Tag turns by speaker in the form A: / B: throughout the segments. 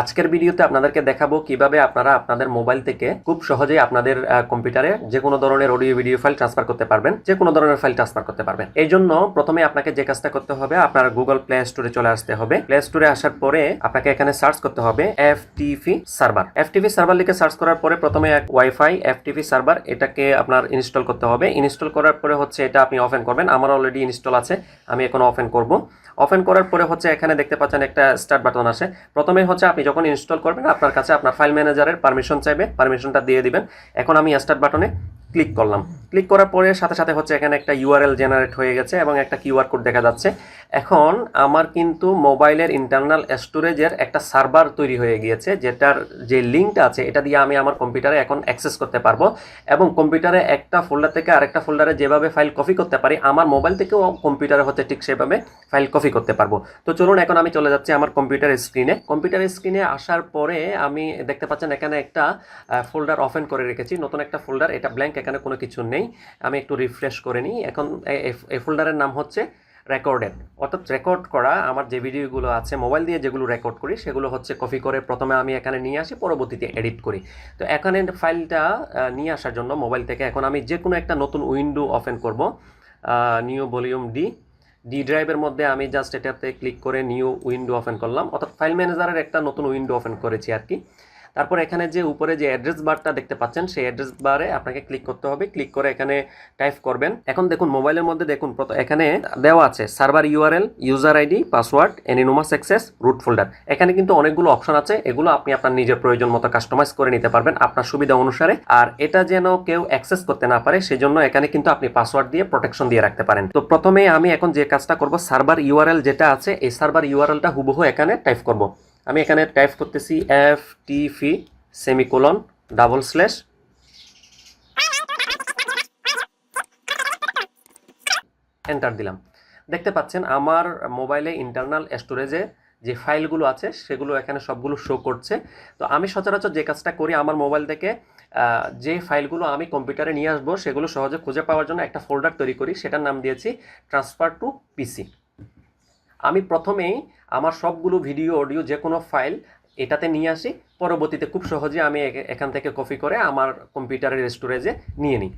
A: আজকের ভিডিওতে আপনাদেরকে দেখাবো কীভাবে আপনারা আপনাদের মোবাইল থেকে খুব সহজেই আপনাদের কম্পিউটারে যে কোনো ধরনের অডিও, ভিডিও ফাইল ট্রান্সফার করতে পারবেন, যে কোনো ধরনের ফাইল ট্রান্সফার করতে পারবেন। এই জন্য প্রথমে আপনাকে যে কাজটা করতে হবে, আপনার গুগল প্লে স্টোরে চলে আসতে হবে। প্লে স্টোরে আসার পরে আপনাকে এখানে সার্চ করতে হবে F TV server F TV server লিখে সার্চ করার পরে প্রথমে এক ওয়াইফাই এফ টিভি সার্ভার এটাকে আপনার ইনস্টল করতে হবে। ইনস্টল করার পরে হচ্ছে এটা আপনি ওপেন করবেন। আমার অলরেডি ইনস্টল আছে, আমি এখন ওপেন করব। ওপেন করার পরে হচ্ছে এখানে দেখতে পাচ্ছেন একটা স্টার্ট বাটন আসে। প্রথমে হচ্ছে আপনি যখন ইনস্টল করবেন, আপনার কাছে আপনার ফাইল ম্যানেজারের পারমিশন চাইবে পারমিশনটা দিয়ে দিবেন। এখন আমি স্টার্ট বাটনে ক্লিক করলাম। ক্লিক করার পরে সাথে সাথে হচ্ছে এখানে একটা ইউআরএল জেনারেট হয়ে গেছে এবং একটা কিউআর কোড দেখা যাচ্ছে। এখন আমার কিন্তু মোবাইলের ইন্টারনাল স্টোরেজের একটা সার্ভার তৈরি হয়ে গিয়েছে, যেটার যে লিঙ্কটা আছে, এটা দিয়ে আমি আমার কম্পিউটারে এখন অ্যাক্সেস করতে পারব এবং কম্পিউটারে একটা ফোল্ডার থেকে আরেকটা ফোল্ডারে যেভাবে ফাইল কপি করতে পারি, আমার মোবাইল থেকেও কম্পিউটারে হচ্ছে ঠিক সেভাবে ফাইল কপি করতে পারব। তো চলুন এখন আমি চলে যাচ্ছি আমার কম্পিউটার স্ক্রিনে কম্পিউটার স্ক্রিনে আসার পরে আমি দেখতে পাচ্ছেন এখানে একটা ফোল্ডার ওপেন করে রেখেছি, নতুন একটা ফোল্ডার এটা ব্ল্যাঙ্ক এখানে কোনো কিছু নেই। আমি একটু রিফ্রেশ করে নিই। এখন এই ফোল্ডারের নাম হচ্ছে রেকর্ডেড অর্থাৎ রেকর্ড করা আমার যে ভিডিওগুলো আছে মোবাইল দিয়ে যেগুলো রেকর্ড করি, সেগুলো হচ্ছে কপি করে প্রথমে আমি এখানে নিয়ে আসি, পরবর্তীতে এডিট করি। তো এখানে ফাইলটা নিয়ে আসার জন্য মোবাইল থেকে এখন আমি যে কোনো একটা নতুন উইন্ডো ওপেন করব নিউ ভলিউম ডি ডি ড্রাইভের মধ্যে আমি জাস্ট এটাতে ক্লিক করে নিউ উইন্ডো ওপেন করলাম। অর্থাৎ ফাইল ম্যানেজারের একটা নতুন উইন্ডো ওপেন করেছি আর কি। তারপর এখানে যে উপরে যে অ্যাড্রেস বারটা দেখতে পাচ্ছেন, সেই অ্যাড্রেস বারে আপনাকে ক্লিক করতে হবে। ক্লিক করে এখানে টাইপ করবেন। এখন দেখুন মোবাইলের মধ্যে দেখুন এখানে দেওয়া আছে server URL user ID password anonymous access root folder এখানে কিন্তু অনেকগুলো অপশন আছে। এগুলো আপনি আপনার নিজের প্রয়োজন মতো কাস্টমাইজ করে নিতে পারবেন আপনার সুবিধা অনুসারে। আর এটা যেন কেউ অ্যাক্সেস করতে না পারে, সেজন্য এখানে কিন্তু আপনি পাসওয়ার্ড দিয়ে প্রোটেকশন দিয়ে রাখতে পারেন। তো প্রথমে আমি এখন যে কাজটা করব সার্ভার ইউআরএল যেটা আছে, এই সার্ভার ইউআরএলটা হুবহু এখানে টাইপ করব। আমি এখানে টাইপ করতেছি F T P semicolon double slash enter দিলাম। দেখতে পাচ্ছেন আমার মোবাইলে ইন্টারনাল স্টোরেজে যে ফাইলগুলো আছে, সেগুলো এখানে সবগুলো শো করছে। তো আমি সচরাচর যে কাজটা করি, আমার মোবাইল থেকে যে ফাইলগুলো আমি কম্পিউটারে নিয়ে আসব, সেগুলো সহজে খুঁজে পাওয়ার জন্য একটা ফোল্ডার তৈরি করি। সেটার নাম দিয়েছি ট্রান্সফার টু পিসি আমি প্রথমেই আমার সবগুলো ভিডিও অডিও যে কোনো ফাইল এটাতে নিয়ে আসি। পরবর্তীতে খুব সহজে আমি এখান থেকে কপি করে আমার কম্পিউটারের স্টোরেজে নিয়ে নিই।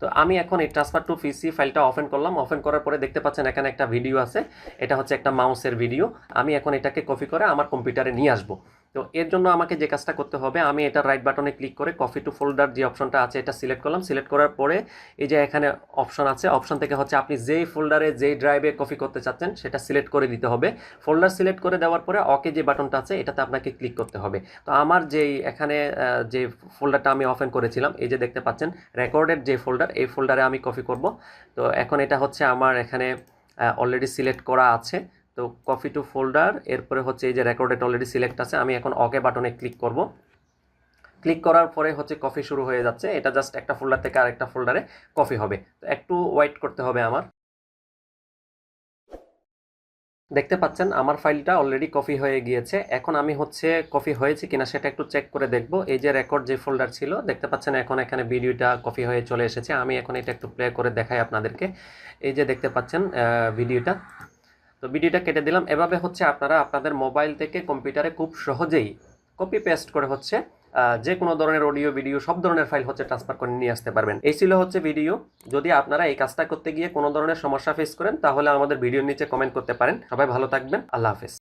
A: তো আমি এখন এই ট্রান্সফার টু পিসি ফাইলটা ওপেন করলাম। ওপেন করার পরে দেখতে পাচ্ছেন এখানে একটা ভিডিও আছে। এটা হচ্ছে একটা মাউসের ভিডিও আমি এখন এটাকে কপি করে আমার কম্পিউটারে নিয়ে আসব। তো এর জন্য আমাকে যে কাজটা করতে হবে, আমি এটা রাইট বাটনে ক্লিক করে কপি টু ফোল্ডার যে অপশনটা আছে এটা সিলেক্ট করলাম। সিলেক্ট করার পরে এই যে এখানে অপশন আছে অপশন থেকে হচ্ছে আপনি যেই ফোল্ডারে যেই ড্রাইভে কপি করতে চাচ্ছেন সেটা সিলেক্ট করে দিতে হবে। ফোল্ডার সিলেক্ট করে দেওয়ার পরে অকে যে বাটনটা আছে এটাতে আপনাকে ক্লিক করতে হবে। তো আমার যেই এখানে যে ফোল্ডারটা আমি ওপেন করেছিলাম, এই যে দেখতে পাচ্ছেন রেকর্ডেড যে ফোল্ডার এই ফোল্ডারে আমি কপি করব। তো এখন এটা হচ্ছে আমার এখানে অলরেডি সিলেক্ট করা আছে। তো কপি টু ফোল্ডার, এরপরে হচ্ছে এই যে রেকর্ডেড অলরেডি সিলেক্ট আছে, আমি এখন ওকে বাটনে ক্লিক করব। ক্লিক করার পরে হচ্ছে কফি শুরু হয়ে যাচ্ছে, এটা জাস্ট একটা ফোল্ডার থেকে আরেকটা ফোল্ডারে কফি হবে। তো একটু ওয়েট করতে হবে আমার। দেখতে পাচ্ছেন, আমার ফাইলটা অলরেডি কপি হয়ে গিয়েছে, এখন আমি হচ্ছে কপি হয়েছে কিনা সেটা একটু চেক করে দেখব। এই যে রেকর্ড যে ফোল্ডার ছিল, দেখতে পাচ্ছেন এখন এখানে ভিডিওটা কপি হয়ে চলে এসেছে, আমি এখন এটা একটু প্লে করে দেখাই আপনাদেরকে। এই যে দেখতে পাচ্ছেন ভিডিওটা। তো ভিডিওটা কেটে দিলাম। এভাবে হচ্ছে আপনারা আপনাদের মোবাইল থেকে কম্পিউটারে খুব সহজেই কপি পেস্ট করে হচ্ছে যে কোনো ধরনের অডিও, ভিডিও, সব ধরনের ফাইল হচ্ছে ট্রান্সফার করে নিয়ে আসতে পারবেন। এই ছিল হচ্ছে ভিডিও। যদি আপনারা এই কাজটা করতে গিয়ে কোনো ধরনের সমস্যা ফেস করেন, তাহলে আমাদের ভিডিওর নিচে কমেন্ট করতে পারেন। সবাই ভালো থাকবেন। আল্লাহ হাফেজ।